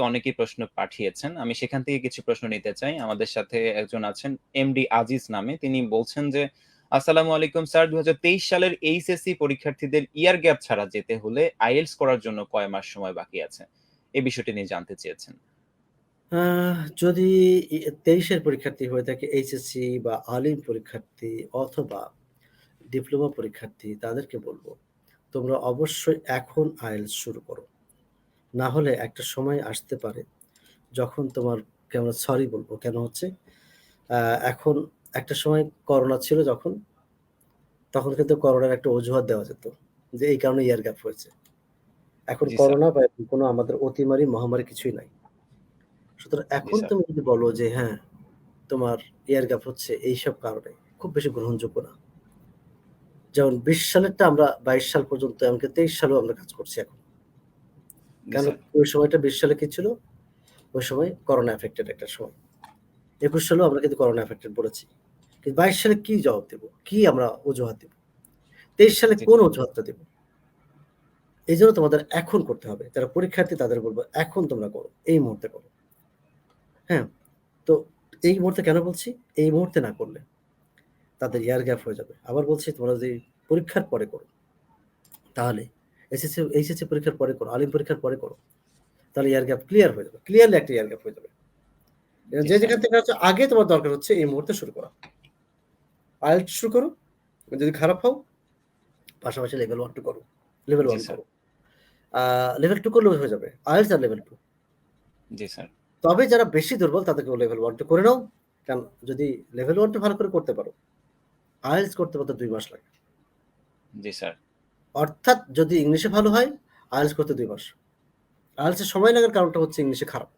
অনেকেই প্রশ্ন পাঠিয়েছেন। আমি সেখান থেকে কিছু প্রশ্ন নিতে চাই। আমাদের সাথে একজন আছেন এমডি আজিজ নামে। তিনি বলছেন যে, "আসসালামু আলাইকুম স্যার ২০২৩ সালের এইচএসসি পরীক্ষার্থীদের ইয়ার গ্যাপ ছাড়া যেতে হলে আইএলটিএস করার জন্য কয় মাস সময় বাকি আছে?" এই বিষয়টি নিয়ে জানতে চেয়েছেন। যদি তেইশের পরীক্ষার্থী হয়ে থাকে এইচএসসি বা আলিম পরীক্ষার্থী অথবা ডিপ্লোমা পরীক্ষার্থী তাদেরকে বলব তোমরা অবশ্যই এখন আইএলস শুরু করো। না হলে একটা সময় আসতে পারে যখন তোমারকে আমরা সরি বলব। কেন হচ্ছে? এখন একটা সময় করোনা ছিল যখন, তখন কিন্তু করোনার একটা অজুহাত দেওয়া যেত। যে এই কারণে ইয়ার গ্যাপ হয়েছে। এখন করোনা বা কোনো আমাদের অতিমারি মহামারী কিছুই নাই। সুতরাং এখন। তুমি যদি বলো যে হ্যাঁ, তোমার ইয়ার গ্যাপ হচ্ছে এইসব কারণে, খুব বেশি গ্রহণযোগ্য না। যেমন ২০ সালেরটা আমরা ২২ সাল পর্যন্ত এমনকি ২৩ সালেও আমরা কাজ করছি এখন। কেন ওই সময়টা ২০ সালে কি ছিল? ওই সময় করোনা এফেক্টেড একটা সময়। ২১ সালেও আমরা কিন্তু করোনা এফেক্টেড বলেছি। কিন্তু ২২ সালে কি জবাব দেব? কি আমরা অজুহাত দেব? ২৩ সালে কোন অজুহাতটা দেব? এজন্য তোমাদের এখন করতে হবে। যারা পরীক্ষার্থী তাদের বলব এখন তোমরা করো। এই মুহূর্তে করো। হ্যাঁ? তো এই মুহূর্তে কেন বলছি? এই মুহূর্তে না করলে তাদের ইয়ার গ্যাপ হয়ে যাবে। আবার বলছি তোমরা যদি পরীক্ষার পরে করো, তাহলে এসএসসি এইচএসসি পরীক্ষার পরে করো, আলিম পরীক্ষার পরে করো। তাহলে ইয়ার গ্যাপ ক্লিয়ার হয়ে যাবে। ক্লিয়ারলি একটা ইয়ার গ্যাপ হয়ে যাবে। যে যেখান থেকে হচ্ছে আগে তোমার দরকার হচ্ছে এই মুহূর্তে শুরু করা। আইএলটিএস শুরু করো। যদি খারাপ হও, পাশাপাশি লেভেল 1 2 করো। Level one 1 sir. করো। লেভেল 2 করলেও হয়ে যাবে। আইএলটিএস আর লেভেল টু জি, স্যার। তবে যারা বেশি দুর্বল তাদেরকে লেভেল 1 2 করে নাও। কারণ যদি লেভেল 1 2 ভালো করে করতে পারো, আইএলটিএস করতে মাত্র ২ মাস লাগে। জি, স্যার। অর্থাৎ যদি ইংলিশে ভালো হয়, আয়েলস করতে দুই মাস। আয়েলসের সময় লাগার কারণটা হচ্ছে ইংলিশে খারাপ।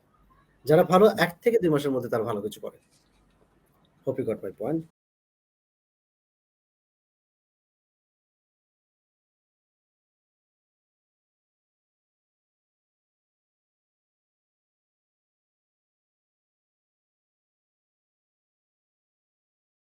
যারা ভালো এক থেকে দুই মাসের মধ্যে তারা ভালো কিছু করে। Hope you got my point.